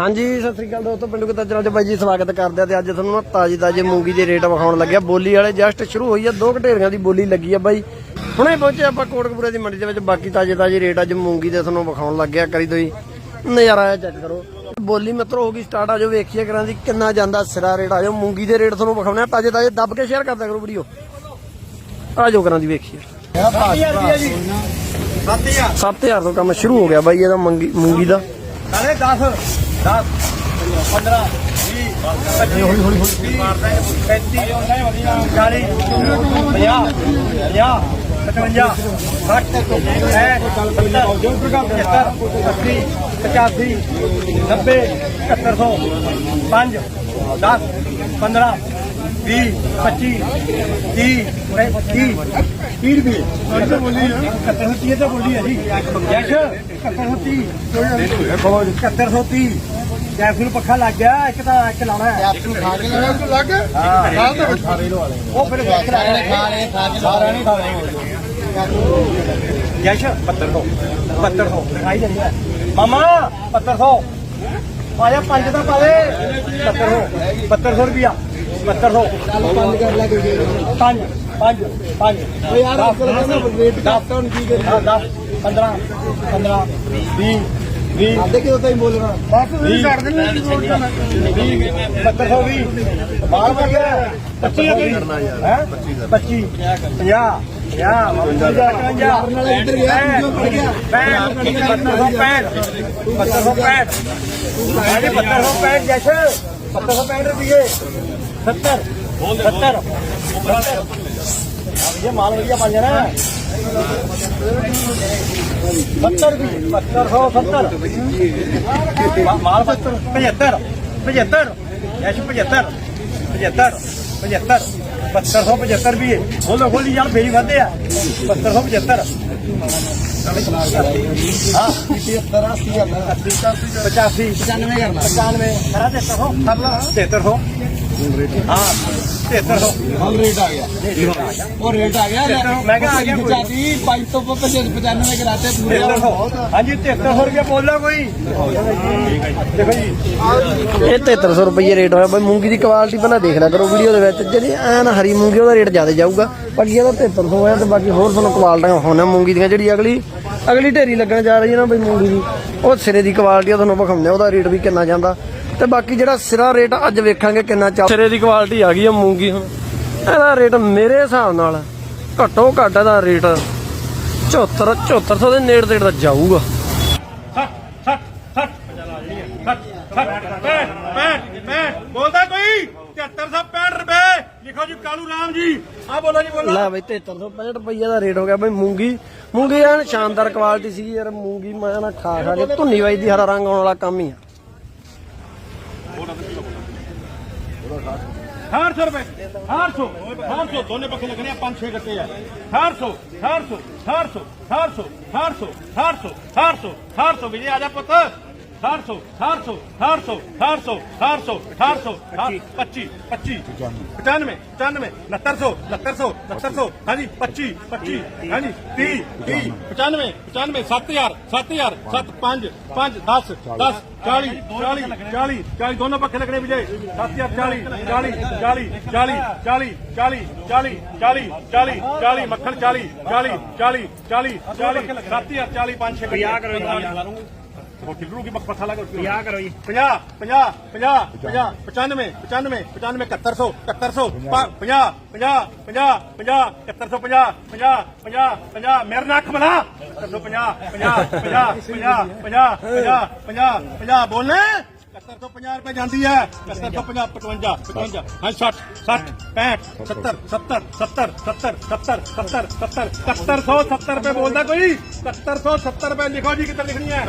ਹਾਂਜੀ, ਸਤਿ ਸ੍ਰੀ ਅਕਾਲ ਦੋਸਤੋ, ਪਿੰਡੂ ਕਿਤਾ ਚੈਨਲ 'ਚ ਬਾਈ ਜੀ ਸਵਾਗਤ ਕਰਦੇ ਆ ਤੇ ਅੱਜ ਤੁਹਾਨੂੰ ਤਾਜੀ ਤਾਜੀ ਮੂੰਗੀ ਦੇ ਰੇਟ ਵਿਖਾਉਣ ਲੱਗਿਆ ਬੋਲੀ ਵਾਲੇ ਜਸਟ ਸ਼ੁਰੂ ਹੋਈ ਆ, ਦੋ ਘਟੇਰੀਆਂ ਦੀ ਬੋਲੀ ਲੱਗੀ ਆ ਬਾਈ। ਹੁਣੇ ਪਹੁੰਚੇ ਆਪਾਂ ਕੋਟਕਪੂਰੇ ਦੀ ਮੰਡੀ ਦੇ ਵਿੱਚ, ਬਾਕੀ ਤਾਜੇ ਤਾਜੇ ਰੇਟ ਅੱਜ ਮੂੰਗੀ ਦੇ ਤੁਹਾਨੂੰ ਵਿਖਾਉਣ ਲੱਗਿਆ ਕਰੀ ਦੋਈ ਨਜ਼ਾਰਾ ਆ ਚੈੱਕ ਕਰੋ। ਬੋਲੀ ਮਿੱਤਰੋ, ਹੋ ਗਈ ਸਟਾਰਟ ਆ ਜੋ ਵੇਖੀਏ ਕਰਾਂ ਦੀ ਕਿੰਨਾ ਜਾਂਦਾ ਸਿਰਾ ਰੇਟ, ਆ ਜੋ ਮੂੰਗੀ ਦੇ ਰੇਟ ਤੁਹਾਨੂੰ ਵਿਖਾਉਣੇ ਆ ਤਾਜੇ ਤਾਜੇ ਦੱਬ ਕੇ ਸ਼ੇਅਰ ਕਰਦਾ ਕਰੋ ਵੀਡੀਓ। ਆ ਜੋ ਕਰਾਂ ਦੀ, ਵੇਖੀਏ। 7000 ਤੋਂ ਕੰਮ ਸ਼ੁਰੂ ਹੋ ਗਿਆ ਬਾਈ, ਇਹਦਾ ਮੂੰਗੀ ਦਾ। ਸਾਰੇ 10 10 15 20 ਹੌਲੀ ਹੌਲੀ ਹੌਲੀ ਮਾਰਦਾ 35 40 50 50 55 60 85 90 5 10 15 20 25 30 30 30 ਰੁਪਏ ਅੱਜ ਬੋਲੀ ਨਾ 71 ਤਾਂ ਬੋਲੀ ਹੈ ਜੀ ਜੈਸ਼ 71 7130 ਜੈਫੁਲ ਪੱਖਾ ਲੱਗ ਗਿਆ ਇੱਕ ਤਾਂ ਇੱਕ ਲਾਉਣਾ ਹੈ। ਤੂੰ ਖਾ ਕੇ ਲੈਣਾ ਤੂੰ ਲੱਗ ਨਾਲ ਦੇ ਵਿੱਚ ਉਹ ਫਿਰ ਇੱਕ ਲਾਉਣਾ ਹੈ। ਸਾਰਾ ਨਹੀਂ ਖਾਣੇ ਜੈਸ਼ 7200 7200 ਖਾਈ ਜਾਂਦੀ ਹੈ। ਮਾਮਾ 7200 ਆਇਆ ਪੰਜ ਦਾ ਪਾ ਦੇ। 7200 7200 ਰੁਪਿਆ 7200 ਬੰਦ ਕਰ ਲੈ ਕੋਈ ਪੰਜ ਪੰਜ ਪੰਜ। ਓ ਯਾਰ ਅਸਲ ਵਿੱਚ ਵੇਟ ਕਰਤਾ ਹੁਣ ਕੀ ਕਰੀ 10 15 15 20 20 ਆਦੇ ਕਿਉਂ ਤਾਂ ਹੀ ਬੋਲਣਾ? ਬਸ ਤੁਸੀਂ ਛੱਡ ਦਿੰਦੇ ਕੀ ਬੋਲ ਜਾਣਾ 7220 ਬਾਲ ਕਰ ਗਿਆ। 25 ਅਗੇ ਹੈ? 25 50 50 ਯਾਰ ਨਾਲ ਇੱਧਰ ਗਿਆ ਵੀਡੀਓ ਪੜ ਗਿਆ। 7265 7265 ਜੈਸ਼। 7265 ਰੁਪਏ 70 70 ਇਹ ਮਾਲ ਵਧੀਆ ਬਣ ਜਾਣਾ 70 ਰੁਪਏ 7270 ਮਾਲ 75 75 75 ਜੈਸ਼ 75 75 75 7275 ਰੁਪਏ ਬੋਲੋ ਬੋਲੀ ਯਾਰ ਬੇਈ ਵਧੇ ਆ 7275 ਹਾਂ 70 80 ਹਜ਼ਾਰ 85 95 ਕਰਨਾ 95 ਕਰਾ ਦੇ ਤੋ ਕਰ ਲਾ 7300 ਹਾਂ 7300 ਹੁਣ ਰੇਟ ਆ ਗਿਆ ਉਹ ਰੇਟ ਆ ਗਿਆ ਮੈਂ ਕਿਹਾ ਆ ਗਿਆ ਕੋਈ। ਚਾਚੀ 5 ਤੋਂ 95 ਕਰਾਤੇ ਪੂਰੇ 7300 ਹਾਂਜੀ 7300 ਰੁਪਏ ਬੋਲਦਾ ਕੋਈ ਦੇਖੋ ਜੀ ਇਹ 7300 ਰੁਪਏ ਰੇਟ ਹੋਇਆ। ਬਈ ਮੂੰਗੀ ਦੀ ਕੁਆਲਿਟੀ ਪਹਿਲਾਂ ਦੇਖ ਲਿਆ ਕਰੋ ਵੀਡੀਓ ਦੇ ਵਿੱਚ। ਜਿਹੜੀ ਐਨ ਹਰੀ ਮੂੰਗੀ, ਉਹਦਾ ਰੇਟ ਜ਼ਿਆਦਾ ਜਾਊਗਾ। ਬਾਕੀ ਇਹਦਾ 7300 ਹੋਇਆ ਤੇ ਬਾਕੀ ਹੋਰ ਤੁਹਾਨੂੰ ਕੁਆਲਿਟੀਆਂ ਹੋਣਾ ਮੂੰਗੀ ਦੀਆਂ। ਜਿਹੜੀ ਅਗਲੀ ਅਗਲੀ ਢੇਰੀ ਲੱਗਣ ਜਾ ਰਹੀ ਹੈ ਨਾ ਬਈ ਮੂੰਗੀ ਦੀ, ਉਹ ਸਿਰੇ ਦੀ ਕੁਆਲਿਟੀ ਆ ਤੁਹਾਨੂੰ ਵਿਖਾਉਂਦੇ ਆ। ਉਹਦਾ ਰੇਟ ਵੀ ਕਿੰਨਾ ਜਾਂਦਾ। ਤੇ ਬਾਕੀ ਜਿਹੜਾ ਸਿਰਾ ਰੇਟ ਅੱਜ ਵੇਖਾਂਗੇ ਕਿੰਨਾ ਚੱਲ ਸਿਰੇ ਦੀ ਕੁਆਲਿਟੀ ਆ ਗਈ ਆ ਮੂੰਗੀ ਹੁਣ। ਇਹਦਾ ਰੇਟ ਮੇਰੇ ਹਿਸਾਬ ਨਾਲ ਘੱਟੋ ਘੱਟ ਇਹਦਾ ਰੇਟ 74 7400 ਦੇ ਨੇੜੇ ਤੇੜ ਦਾ ਜਾਊਗਾ। ਬੋਲਦਾ ਕੋਈ 7365 ਰੁਪਏ ਲਿਖੋ ਜੀ ਕਾਲੂ ਰਾਮ ਜੀ ਆ ਬੋਲੋ ਜੀ ਬੋਲੋ ਲੈ ਬਈ 7365 ਰੁਪਏ ਦਾ ਰੇਟ ਹੋ ਗਿਆ ਬਈ ਮੂੰਗੀ। ਮੂੰਗੀ ਐਨ ਸ਼ਾਨਦਾਰ ਕੁਆਲਿਟੀ ਸੀ ਯਾਰ ਮੂੰਗੀ ਮੈਂ ਨਾ ਖਾ ਖਾ ਕੇ ਧੁੰਨੀ ਵਾਈ ਦੀ ਹਰਾ ਰੰਗ ਆਉਣ ਵਾਲਾ ਕੰਮ ਹੀ ਆ। 800 रुपए 800 800 दोनों पक्के लगने हैं पाँच छह गट्टे यार 800 800 800 800 800 800 800 800 विजय आजा पुत्र 400 400 400 400 400 400 25 25 95 95 7900 7900 7900 ਹਾਂਜੀ 25 25 ਹਾਂਜੀ 30 30 95 95 7000 7000 75 5 10 10 40 40 40 40 ਦੋਨੋਂ ਪੱਖੇ ਲੱਗਣੇ ਵਿਜੇ 7000 40 40 40 40 40 40 40 40 40 40 ਮੱਖਣ 40 40 40 40 40 7000 40 5 6 50 ਕਰੋ 40 ਹੁਣ ਖਿਲਰੂ ਕੀ ਬਕ ਪੱਥਾ ਲਾ ਕੇ 50 ਕਰੋ ਜੀ 50 50 50 50 95 95 95 7100 7100 50 50 50 50 7150 50 50 50 ਮੇਰੇ ਨਾਲ ਅੱਖ ਬਣਾ 150 50 50 50 50 50 50 50 ਬੋਲਣਾ 71 ਤੋਂ 50 ਰੁਪਏ ਜਾਂਦੀ ਹੈ। 71 ਤੋਂ 50 55 55 ਹਾਂ 60 60 65 70 70 70 70 70 70 70 7170 ਰੁਪਏ ਬੋਲਦਾ ਕੋਈ? 7170 ਰੁਪਏ ਲਿਖੋ ਜੀ, ਕਿੱਥੇ ਲਿਖਣੀ ਹੈ?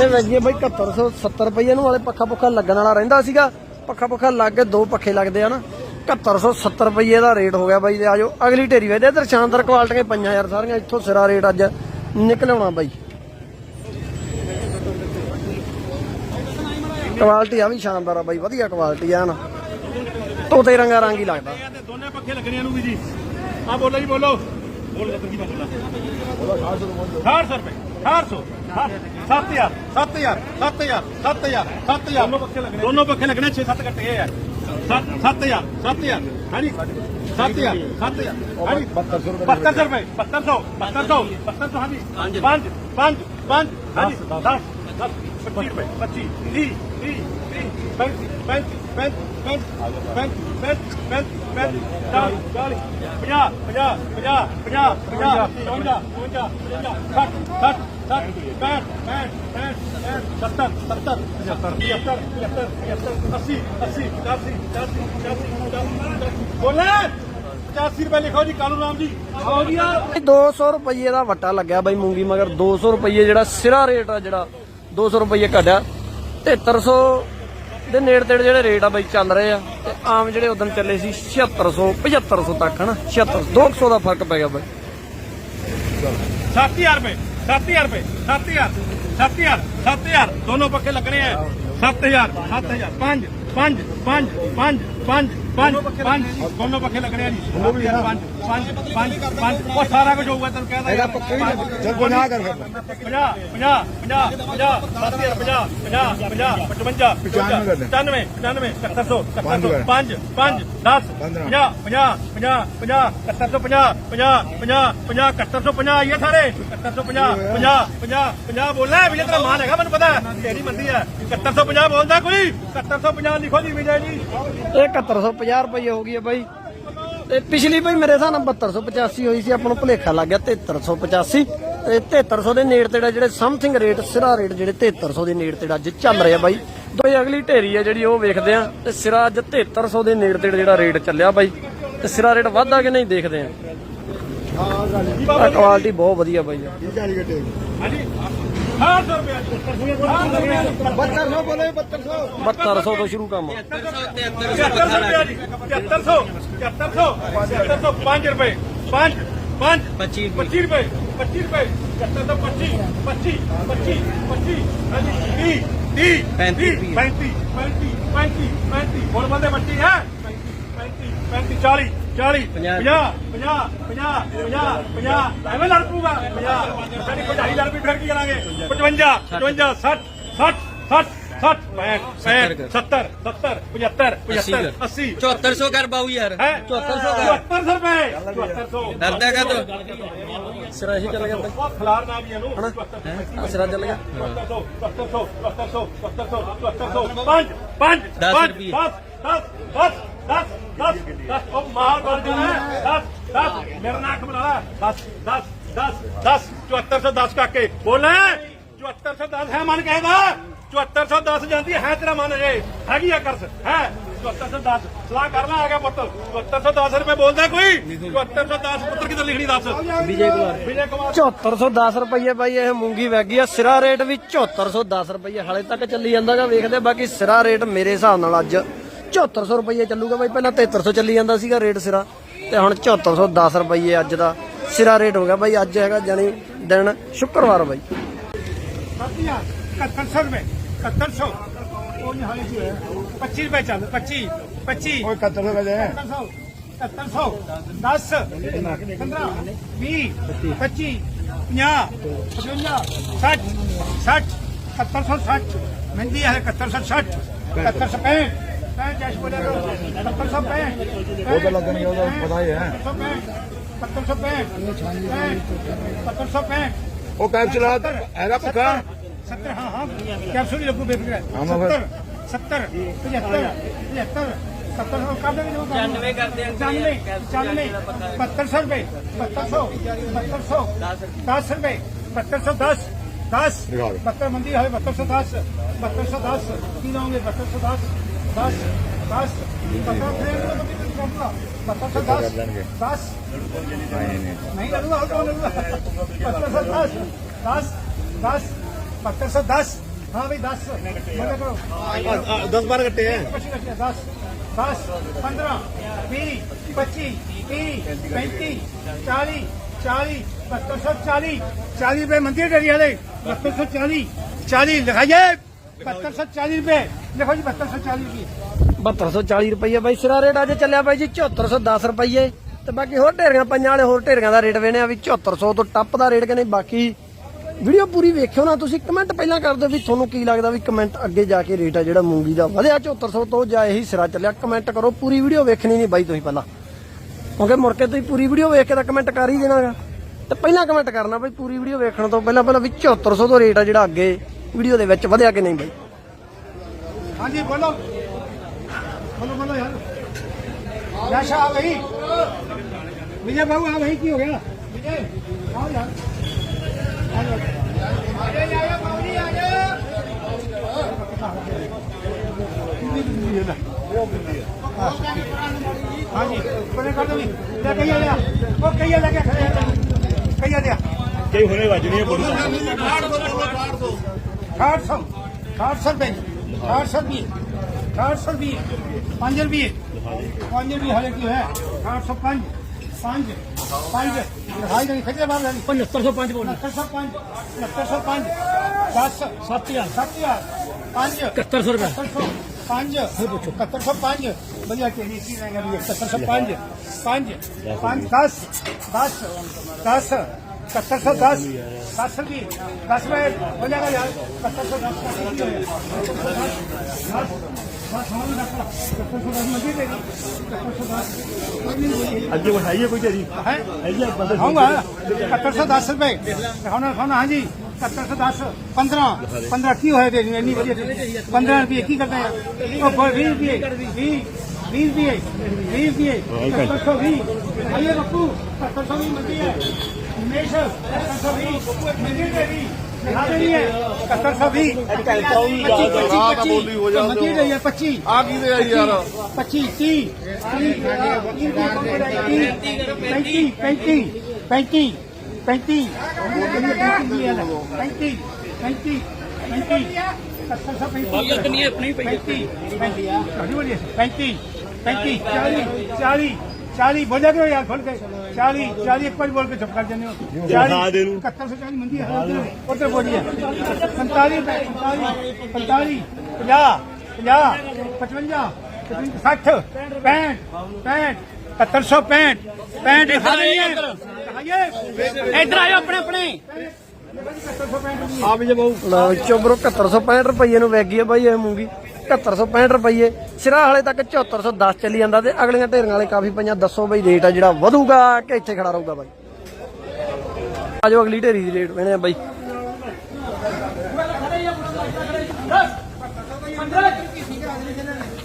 ਇਹ ਵੈਜੀ ਬਈ 7170 ਰੁਪਏ ਨੂੰ ਵਾਲੇ ਪੱਖਾ ਪੁੱਖਾ ਲੱਗਣ ਵਾਲਾ ਰਹਿੰਦਾ ਸੀਗਾ। ਪੱਖਾ ਪੁੱਖਾ ਲੱਗ ਕੇ ਦੋ ਪੱਖੇ ਲੱਗਦੇ ਆ ਨਾ। 7170 ਰੁਪਏ ਦਾ ਰੇਟ ਹੋ ਗਿਆ ਬਾਈ, ਤੇ ਆਜੋ ਅਗਲੀ ਢੇਰੀ ਵੇ ਇਧਰ ਸ਼ਾਨਦਾਰ ਕੁਆਲਿਟੀਆਂ ਪਈਆਂ ਯਾਰ ਸਾਰੀਆਂ, ਇੱਥੋਂ ਸਿਰਾ ਰੇਟ ਅੱਜ ਨਿਕਲਣਾ ਬਾਈ। ਕੁਆਲਿਟੀ ਆ ਵੀ ਸ਼ਾਨਦਾਰ ਆ ਬਾਈ ਵਧੀਆ ਕੁਆਲਿਟੀ ਆ ਨਾ। ਤੋਤੇ ਰੰਗਾ ਰੰਗ ਹੀ ਲੱਗਦਾ। ਦੋਨੇ ਪੱਖੇ ਲੱਗਣੇ ਨੂੰ ਵੀ ਜੀ। ਆ ਬੋਲੋ ਜੀ ਬੋਲੋ। ਬੋਲ ਕੀ ਬੋਲਦਾ 800 ਰੁਪਏ 800 7000 7000 7000 7000 7000 ਦੋਨੋਂ ਪੱਖੇ ਲੱਗਣੇ 6-7 ਕੱਟੇ ਆ। 7000 7000 ਹਾਂਜੀ 7000 7000 ਹਾਂਜੀ 7200 ਰੁਪਏ 7200 7200 7200 ਹਾਂਜੀ 5 5 5 ਹਾਂਜੀ 10 10 25 ਰੁਪਏ 25 30 30 35 35 35 35 35 35 40 40 50 50 50 50 50 55 55 60 60 60 65 65 70 70 75 75 80 80 85 85 85 ਬੋਲੇ 85 ਰੁਪਏ ਲਿਖੋ ਜੀ ਕਾਲੂ ਰਾਮ ਜੀ ਆਓ ਜੀ ਆ 200 ਰੁਪਏ ਦਾ ਵੱਟਾ ਲੱਗਿਆ ਬਾਈ ਮੂੰਗੀ ਮਗਰ 200 ਰੁਪਏ ਜਿਹੜਾ ਸਿਰਾ ਰੇਟ ਆ ਜਿਹੜਾ 200 ਰੁਪਏ ਘਟਿਆ 7300 ਦੇ ਨੇੜੇ ਤੇੜੇ ਜਿਹੜੇ ਰੇਟ ਆ ਬਾਈ ਚੱਲ ਰਹੇ ਆ ਤੇ ਆਮ ਜਿਹੜੇ ਉਦੋਂ ਚੱਲੇ ਸੀ 7600 7500 ਤੱਕ ਹਨਾ? 76 200 ਦਾ ਫ਼ਰਕ ਪੈ ਗਿਆ ਬਾਈ। 7000 ਰੁਪਏ 7000 ਰੁਪਏ 7000 7000 7000 ਦੋਨੋਂ ਪੱਕੇ ਲੱਗਣੇ ਆ। 7000 7000 5 5 5 5 5 5 5 ਦੋਨੋਂ ਪੱਕੇ ਲੱਗਣੇ ਆ ਜੀ। 5 5 5 5 ਉਹ ਸਾਰਾ ਕੁਝ ਹੋਊਗਾ ਤੈਨੂੰ ਕਹਿਦਾ ਇਹਦਾ ਪੱਕੇ ਹੀ ਚੱਲ ਗੁਨਾਹ ਕਰ ਫਿਰ 50 50 50 50 7000 50 50 50 55 95 95 97 700 700 5 5 10 50 50 50 50 750 50 50 50 750 ਆਈਏ ਸਾਰੇ 750 50 50 50 ਬੋਲਣਾ ਵੀ ਤੇਰਾ ਮਾਨ ਹੈਗਾ ਮੈਨੂੰ ਪਤਾ ਤੇਰੀ ਮੰਦੀ ਹੈ 750 ਬੋਲਦਾ ਕੋਈ 750 ਲਿਖੋ ਜੀ ਵਿਜੇ ਜੀ ਇਹ 7150 ਰੁਪਏ ਹੋ ਗਈ ਹੈ ਬਾਈ ਤੇ ਪਿਛਲੀ ਬਾਈ ਮੇਰੇ ਹਿਸਾਬ ਨਾਲ 7285 ਹੋਈ ਸੀ ਆਪਾਂ ਨੂੰ ਭੁਲੇਖਾ ਲੱਗ ਗਿਆ 7385 ਤੇ 7300 ਦੇ ਨੇੜ ਤੇੜਾ ਜਿਹੜੇ ਸਮਥਿੰਗ ਰੇਟ ਸਿਰਾ ਰੇਟ ਜਿਹੜੇ 7300 ਦੇ ਨੇੜ ਤੇੜਾ ਅੱਜ ਚੱਲ ਰਿਹਾ ਬਾਈ। ਦੋਈ ਅਗਲੀ ਢੇਰੀ ਆ ਜਿਹੜੀ ਉਹ ਵੇਖਦੇ ਆ ਤੇ ਸਿਰਾ ਅੱਜ 7300 ਦੇ ਨੇੜ ਤੇੜ ਜਿਹੜਾ ਰੇਟ ਚੱਲਿਆ ਬਾਈ। ਤੇ ਸਿਰਾ ਰੇਟ ਵਾਧਾ ਕਿ ਨਹੀਂ ਦੇਖਦੇ ਆ? ਆ ਕੁਆਲਿਟੀ ਬਹੁਤ ਵਧੀਆ ਬਾਈ ਹਾਂਜੀ 800 ਰੁਪਏ 7200 ਬੋਲੇ 7200 7200 ਤੋਂ ਸ਼ੁਰੂ ਕੰਮ 7300 ਰੁਪਏ ਜੀ 7300 7300 7300 5 ਰੁਪਏ 5 5 25 25 ਰੁਪਏ 25 ਰੁਪਏ 7325 25 25 25 ਹਾਂਜੀ 30 30 35 35 35 35 35 ਹੁਣ ਬੰਦੇ 25 ਹੈ 35 35 40 40 50 50 50 50 50 ਐਵੇਂ ਲੜ ਪੂਗਾ 50 ਸਾਡੀ ਕੋਈ ਲੜ ਵੀ ਫਿਰ ਕੀ ਕਰਾਂਗੇ 55 55 60 60 60 60 65 70 70 75 75 80 7400 ਕਰ ਬਾਊ ਯਾਰ। ਹੈ? 7400 7400 ਰੁਪਏ। 7400 ਡਰਦਾ ਕਾ ਤੂੰ। ਸਿਰਾ ਹੀ ਚੱਲ ਗਿਆ ਖਿਲਾਰ ਨਾ ਵੀ ਇਹਨੂੰ। ਆ ਸਿਰਾ ਚੱਲ ਗਿਆ। 7400 7400 7400 7400 5 5 ਦਸ 10 ਰੁਪਈਏ। 10 10 10 10 10 ਉਹ ਮਾਰ ਬਣ ਜਾਣਾ 10 10 ਮੇਰਾ ਨਾਮ ਬਣਾ ਲੈ। 10 10 10 10 7410 ਕਾਕੇ ਬੋਲੇ 7410 ਹੈ ਮਨ ਕਹਿੰਦਾ 7410 ਜਾਂਦੀ ਹੈ ਤੇਰਾ ਮਨ ਜੇ ਹੈਗੀ ਆ ਕਰਸ ਹੈ 7410 ਸਲਾਹ ਕਰਨਾ ਆ ਗਿਆ ਪੁੱਤ 7410 ਰੁਪਏ ਬੋਲਦਾ ਕੋਈ 7410 ਪੁੱਤਰ ਕਿੱਧਰ ਲਿਖਣੀ ਦੱਸ ਵਿਜੇ ਕੁਮਾਰ ਵਿਜੇ ਕੁਮਾਰ 7410 ਰੁਪਏ ਬਾਈ ਇਹ ਮੂੰਗੀ ਵੈਗੀ ਆ ਸਿਰਾ ਰੇਟ ਵੀ 7410 ਰੁਪਏ ਹਾਲੇ ਤੱਕ ਚੱਲੀ ਜਾਂਦਾਗਾ ਵੇਖਦੇ ਬਾਕੀ ਸਿਰਾ ਰੇਟ ਮੇਰੇ ਹਿਸਾਬ ਨਾਲ ਅੱਜ 7400 ਰੁਪਏ ਚੱਲੂਗਾ ਬਾਈ ਪਹਿਲਾਂ 7300 ਚੱਲੀ ਜਾਂਦਾ ਸੀਗਾ ਰੇਟ ਸਿਰਾ ਤੇ ਹੁਣ 7410 ਰੁਪਏ ਅੱਜ ਦਾ ਸਿਰਾ ਰੇਟ ਹੋ ਗਿਆ ਬਾਈ ਅੱਜ ਹੈਗਾ ਜਾਨੀ ਦਿਨ ਸ਼ੁੱਕਰਵਾਰ ਬਾਈ। 7100 ਰੁਪਏ 7100 ਉਹ ਨਹੀਂ ਹਾਲੇ ਕੀ ਹੋਇਆ। 25 ਰੁਪਏ ਚੱਲ 25 25 ਓਏ 7100 ਵਜੇ 7100 7100 10 15 20 25 50 55 60 60 7160 ਮਹਿੰਦੀ ਹੈ 7160 7165 65 ਜੈਸ਼ ਬੋਲਿਆ ਕਰੋ 7165 ਉਹ ਤਾਂ ਉਹਦਾ ਪਤਾ ਹੀ ਹੈ। 7165 ਉਹ ਕੈਪਸੂਲ ਹੈਗਾ ਭੁੱਖਾ 70 ਹਾਂ ਹਾਂ ਕੈਪਸੂਲ ਹੀ ਲੱਗੂ ਬੇਫਿਕਰ ਹੈ ਹਾਂ, ਮੈਂ ਫਿਰ- 70 75 75 70 70 ਕਰ ਦੇਗੇ 95 ਕਰਦੇ ਆ 95 95 7200 ਰੁਪਏ 7200 7200 10 ਰੁਪਏ 7210 10 ਦਿਖਾ ਦਿਓ। 72 ਮੰਦੀ ਹੋਵੇ 7210 7210 ਕੀ ਲਾਉਂਗੇ 7210 10 10 7210 10 ਨਹੀਂ ਲੱਗੂਗਾ ਹੋਰ ਕੌਣ ਲੱਗੂਗਾ 7210 10 10 7210 ਹਾਂ ਵੀ 10 ਮਜ਼ਾ ਕਰੋ 10 12 ਕੱਟੇ ਹੈ 10 10 15 20 25 30 35 40 40 7240 40 ਰੁਪਏ ਮੰਦੀ ਡਰੀ ਵਾਲੇ 7240 40 ਲਿਖਾਈਏ 7240 ਰੁਪਏ ਲਿਖੋ ਜੀ 7240 ਰੁਪਏ 7240 ਰੁਪਏ ਬਾਈ, ਸਿਰਾ ਰੇਟ ਅੱਜ ਚੱਲਿਆ ਬਾਈ ਜੀ 7410 ਰੁਪਏ ਤੇ ਬਾਕੀ ਹੋਰ ਢੇਰੀਆਂ, ਪੰਜਾਂ ਵਾਲੇ ਹੋਰ ਢੇਰੀਆਂ ਦਾ ਰੇਟ ਵੇਣੇ ਆ ਵੀ 7400 ਤੋਂ ਟੱਪ ਦਾ ਰੇਟ ਕਹਿੰਦੇ ਬਾਕੀ ਵੀਡੀਓ ਪੂਰੀ ਵੇਖਿਓ ਨਾ, ਤੁਸੀਂ ਕਮੈਂਟ ਪਹਿਲਾਂ ਕਰ ਦਿਓ ਵੀ ਤੁਹਾਨੂੰ ਕੀ ਲੱਗਦਾ ਵੀ ਕਮੈਂਟ ਅੱਗੇ ਜਾ ਕੇ ਰੇਟ ਆ ਜਿਹੜਾ ਮੂੰਗੀ ਦਾ ਵਧਿਆ 7400 ਤੋਂ ਜਾਂ ਇਹੀ ਸਿਰਾ ਚੱਲਿਆ। ਕਮੈਂਟ ਕਰੋ, ਪੂਰੀ ਵੀਡੀਓ ਵੇਖਣੀ ਨਹੀਂ ਬਾਈ ਤੁਸੀਂ ਪਹਿਲਾਂ। ਕਿਉਂਕਿ ਮੁੜ ਕੇ ਤੁਸੀਂ ਪੂਰੀ ਵੀਡੀਓ ਵੇਖ ਕੇ ਤਾਂ ਕਮੈਂਟ ਕਰ ਹੀ ਦੇਣਾਗਾ। ਤੇ ਪਹਿਲਾਂ ਕਮੈਂਟ ਕਰਨਾ ਬਈ, ਪੂਰੀ ਵੀਡੀਓ ਵੇਖਣ ਤੋਂ ਪਹਿਲਾਂ ਪਹਿਲਾਂ ਵੀ 7400 ਤੋਂ ਰੇਟ ਆ ਜਿਹੜਾ ਅੱਗੇ ਵੀਡੀਓ ਦੇ ਵਿੱਚ ਵਧਿਆ ਕਿ ਨਹੀਂ ਬਾਈ? ਹਾਂਜੀ, ਬੋਲੋ। ਬੋਲੋ ਬੋਲੋ ਯਾਰ ਯਾਸ਼ਾ ਆ ਗਈ ਵਿਜੇ ਬਾਬੂ ਆ ਗਈ ਕੀ ਹੋ ਗਿਆ ਵਿਜੇ ਆਓ ਯਾਰ ਹਾਂਜੀ ਕੋਨੇ ਕਰ ਦੋ ਵੀ ਲੈ ਕੇ ਆ ਲਿਆ ਉਹ ਕਈਆ ਲੈ ਕੇ ਖੜੇ ਆ ਕਈਆ ਲਿਆ ਕਈ ਹੁਣੇ ਵੱਜਣੀ ਹੈ ਪੁਲਿਸ 800 800 ਰੁਪਏ 800 ਰੁਪਏ 800 ਰੁਪਏ 5 ਰੁਪਏ 5 ਰੁਪਏ ਹਲੇ ਕੀ ਹੈ 805 5 5 ਦਿਖਾਈ ਨਹੀਂ ਖੱਜੇ ਬਾਹਰ ਜਾਨੀ 7505 ਬੋਲ 705 705 10 7000 7000 5 7100 ਰੁਪਏ 5 7105 ਵਧੀਆ ਚੇਨੀ ਸੀ ਰਹੇਗਾ ਵੀ 7105 5 5 10 10 10 7110 10 ਰੁਪਏ 10 ਰੁਪਏ ਹੋ ਜਾਏਗਾ ਯਾਰ 7110 ਅੱਗੇ ਵਠਾਈਏ ਕੋਈ ਤੇਰੀ ਹੈ ਹੈਗੀ ਆ ਬੰਦੇ ਆਉਂਗਾ 7110 ਰੁਪਏ ਹੁਣ ਹੁਣ ਹਾਂਜੀ 7110 15 15 ਕੀ ਹੋਇਆ ਤੇਰੀ ਇੰਨੀ ਵਧੀਆ ਚੀਜ਼? 15 ਰੁਪਏ ਕੀ ਕਰਦਾ ਹੈ ਉਹ ਬੋਲ 20 ਰੁਪਏ 20 20 ਰੁਪਏ 20 ਰੁਪਏ 7120 ਆਈਏ ਬੱਪੂ 7120 ਮਿਲਦੀ ਹੈ ਹਮੇਸ਼ 7120 ਮਿਲਦੀ ਹੈ ਵੀ ਦਿਖਾ ਦੇਣੀ ਹੈ 7120 25 25 ਮਿਲਦੀ ਹੈ 25 ਆ ਕੀ ਦੇ ਆ ਯਾਰ 25 30 35 35 35 35 ਆਪਣੀ ਆਪਣੀ ਪਈ 35 35 40 40 40 ਬੋਲਿਆ ਕਰੋ ਯਾਰ ਖੋਲ ਕੇ 40 40 ਇੱਕ ਵਾਰ ਬੋਲ ਕੇ ਚੁੱਪ ਕਰ ਜਾਂਦੇ ਹੋ 40 ਦੇ ਨੂੰ। 7140 ਮੰਦੀ ਹੈ ਉਧਰ ਬੋਲੀਏ। 45 45 50 50 55 60 65 65 7165 65 ਦਿਖਾ ਰਹੀ ਹੈ ਦਿਖਾਈਏ। ਇੱਧਰ ਆਇਓ ਆਪਣੇ ਆਪਣੇ। ਆ ਵੀ ਜੇ ਬਹੁ ਚੋਬਰੋ 7165 ਰੁਪਏ ਨੂੰ ਵੈਗੀ ਹੈ ਬਾਈ ਇਹ ਮੂੰਗੀ। 7165 ਰੁਪਏ ਸਿਰਾ ਹਾਲੇ ਤੱਕ 7410 ਚੱਲੀ ਜਾਂਦਾ ਤੇ ਅਗਲੀਆਂ ਢੇਰੀਆਂ ਵਾਲੇ ਕਾਫੀ ਪਈਆਂ ਦੱਸੋ ਬਈ ਰੇਟ ਆ ਜਿਹੜਾ ਵਧੂਗਾ ਕਿ ਇੱਥੇ ਖੜਾ ਰਹੂਗਾ ਬਾਈ ਆਜੋ ਅਗਲੀ ਢੇਰੀ ਦੀ ਰੇਟ ਵੇਣੇ ਆ ਬਾਈ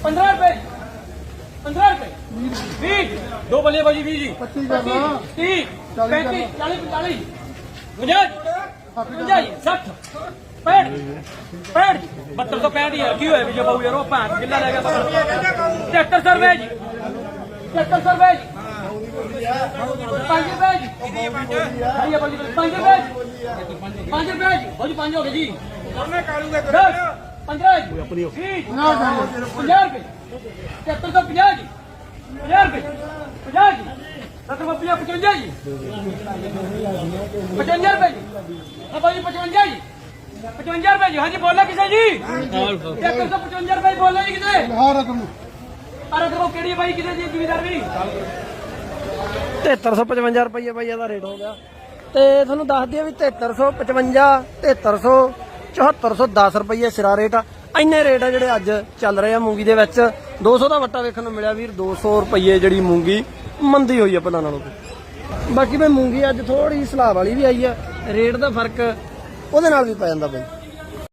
पंद्रह रुपए पंद्रह रुपए बीस दो बल्ले बाजी बीस जी पच्चीस करना। तीस पैंतीस चालीस पैंतालीस पचास पचास सठ ਪੈੜ ਪੈੜ 7265 ਯਾਰ ਕੀ ਹੋਇਆ ਵਿਜੇ ਬਾਬੂ ਯਾਰ ਉਹ ਭਾਂਤ ਕਿੱਲਾ ਲੈ ਗਿਆ ਬਸ 73 ਸਰਵੇ ਜੀ 73 ਸਰਵੇ ਜੀ। ਪੰਜ ਰੁਪਏ ਜੀ। ਹਰੀਆ ਪੰਜ ਰੁਪਏ ਪੰਜ ਰੁਪਏ ਜੀ। ਪੰਜ ਰੁਪਏ ਜੀ। ਬਾਜੀ ਪੰਜ ਹੋ ਗਏ ਜੀ। ਉਹਨੇ ਕਾਲੂ ਦੇ ਕਰੋ 15 ਜੀ। 50 ਰੁਪਏ। 7350 ਜੀ। 50 ਰੁਪਏ। 50 ਜੀ। 750 55 ਜੀ। 55 ਰੁਪਏ ਜੀ। ਆ ਬਾਜੀ 55 ਜੀ। 55 ਰੁਪਏ ਜੀ ਹਾਂਜੀ ਬੋਲੋ ਕਿਸੇ ਜੀ। 7355 ਰੁਪਏ ਬੋਲੋ ਜੀ ਕਿਤੇ ਹਾਂ ਰਕਮ ਅਰੇ ਦੇਖੋ ਕਿਹੜੀ ਬਾਈ ਕਿਤੇ ਜੀ ਜ਼ਿਮੀਦਾਰ ਵੀ? 7355 ਰੁਪਏ ਬਾਈ ਇਹਦਾ ਰੇਟ ਹੋ ਗਿਆ। ਤੇ ਤੁਹਾਨੂੰ ਦੱਸ ਦਈਏ ਵੀ 7355 7300 7410 ਰੁਪਏ ਸਿਰਾ ਰੇਟ ਆ। ਇੰਨੇ ਰੇਟ ਆ ਜਿਹੜੇ ਅੱਜ ਚੱਲ ਰਹੇ ਆ ਮੂੰਗੀ ਦੇ ਵਿੱਚ। 200 ਦਾ ਵੱਟਾ ਵੇਖਣ ਨੂੰ ਮਿਲਿਆ ਵੀਰ 200 ਰੁਪਏ ਜਿਹੜੀ ਮੂੰਗੀ ਮੰਦੀ ਹੋਈ ਆ ਪਹਿਲਾਂ ਨਾਲੋਂ। ਬਾਕੀ ਮੂੰਗੀ ਅੱਜ ਥੋੜੀ ਸਲਾਬ ਵਾਲੀ ਵੀ ਆਈ ਆ। ਰੇਟ ਦਾ ਫ਼ਰਕ ਉਹਦੇ ਨਾਲ ਵੀ ਪੈ ਜਾਂਦਾ ਬਈ।